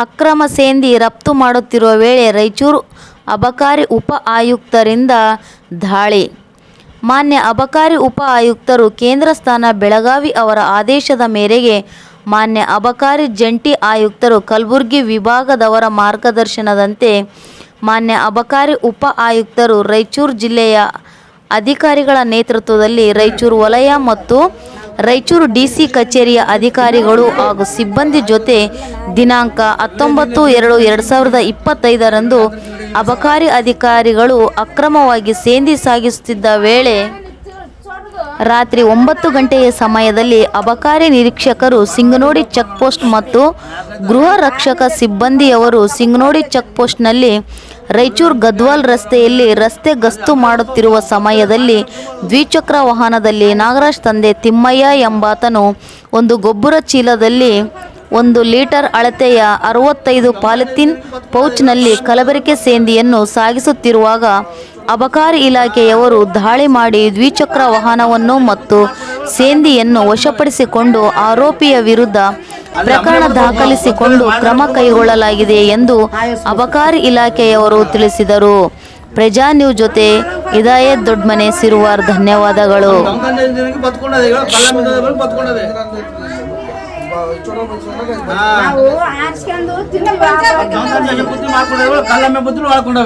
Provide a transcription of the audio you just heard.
ಅಕ್ರಮ ಸೇಂದಿ ರಫ್ತು ಮಾಡುತ್ತಿರುವ ವೇಳೆ ರಾಯಚೂರು ಅಬಕಾರಿ ಉಪ ಆಯುಕ್ತರಿಂದ ದಾಳಿ. ಮಾನ್ಯ ಅಬಕಾರಿ ಉಪ ಆಯುಕ್ತರು ಕೇಂದ್ರ ಸ್ಥಾನ ಬೆಳಗಾವಿ ಅವರ ಆದೇಶದ ಮೇರೆಗೆ ಮಾನ್ಯ ಅಬಕಾರಿ ಜಂಟಿ ಆಯುಕ್ತರು ಕಲಬುರಗಿ ವಿಭಾಗದವರ ಮಾರ್ಗದರ್ಶನದಂತೆ ಮಾನ್ಯ ಅಬಕಾರಿ ಉಪ ಆಯುಕ್ತರು ರಾಯಚೂರು ಜಿಲ್ಲೆಯ ಅಧಿಕಾರಿಗಳ ನೇತೃತ್ವದಲ್ಲಿ ರಾಯಚೂರು ವಲಯ ಮತ್ತು ರಾಯಚೂರು ಡಿಸಿ ಕಚೇರಿಯ ಅಧಿಕಾರಿಗಳು ಹಾಗೂ ಸಿಬ್ಬಂದಿ ಜೊತೆ ದಿನಾಂಕ ಹತ್ತೊಂಬತ್ತು ಎರಡು ಎರಡು ಸಾವಿರದ ಇಪ್ಪತ್ತೈದರಂದು ಅಬಕಾರಿ ಅಧಿಕಾರಿಗಳು ಅಕ್ರಮವಾಗಿ ಸೇಂದಿ ಸಾಗಿಸುತ್ತಿದ್ದ ವೇಳೆ ರಾತ್ರಿ ಒಂಬತ್ತು ಗಂಟೆಯ ಸಮಯದಲ್ಲಿ ಅಬಕಾರಿ ನಿರೀಕ್ಷಕರು ಸಿಂಗನೋಡಿ ಚೆಕ್ ಪೋಸ್ಟ್ ಮತ್ತು ಗೃಹ ರಕ್ಷಕ ಸಿಬ್ಬಂದಿಯವರು ಸಿಂಗನೋಡಿ ಚೆಕ್ ಪೋಸ್ಟ್ನಲ್ಲಿ ರಾಯಚೂರು ಗದ್ವಾಲ್ ರಸ್ತೆಯಲ್ಲಿ ರಸ್ತೆ ಗಸ್ತು ಮಾಡುತ್ತಿರುವ ಸಮಯದಲ್ಲಿ ದ್ವಿಚಕ್ರ ವಾಹನದಲ್ಲಿ ನಾಗರಾಜ್ ತಂದೆ ತಿಮ್ಮಯ್ಯ ಎಂಬಾತನು ಒಂದು ಗೊಬ್ಬರ ಚೀಲದಲ್ಲಿ ಒಂದು ಲೀಟರ್ ಅಳತೆಯ ಅರವತ್ತೈದು ಪಾಲಿಥೀನ್ ಪೌಚ್ನಲ್ಲಿ ಕಲಬೆರಕೆ ಸೇಂದಿಯನ್ನು ಸಾಗಿಸುತ್ತಿರುವಾಗ ಅಬಕಾರಿ ಇಲಾಖೆಯವರು ದಾಳಿ ಮಾಡಿ ದ್ವಿಚಕ್ರ ವಾಹನವನ್ನು ಮತ್ತು ಸೇಂದಿಯನ್ನು ವಶಪಡಿಸಿಕೊಂಡು ಆರೋಪಿಯ ವಿರುದ್ಧ ಪ್ರಕರಣ ದಾಖಲಿಸಿಕೊಂಡು ಕ್ರಮ ಕೈಗೊಳ್ಳಲಾಗಿದೆ ಎಂದು ಅಬಕಾರಿ ಇಲಾಖೆಯವರು ತಿಳಿಸಿದರು. ಪ್ರಜಾ ನ್ಯೂಸ್ ಜೊತೆ ಇದಾಯತ್ ದೊಡ್ಮನೆ ಸಿರುವಾರ್, ಧನ್ಯವಾದಗಳು. కళ్ళమ్మే బుద్ధులు వాడకుండా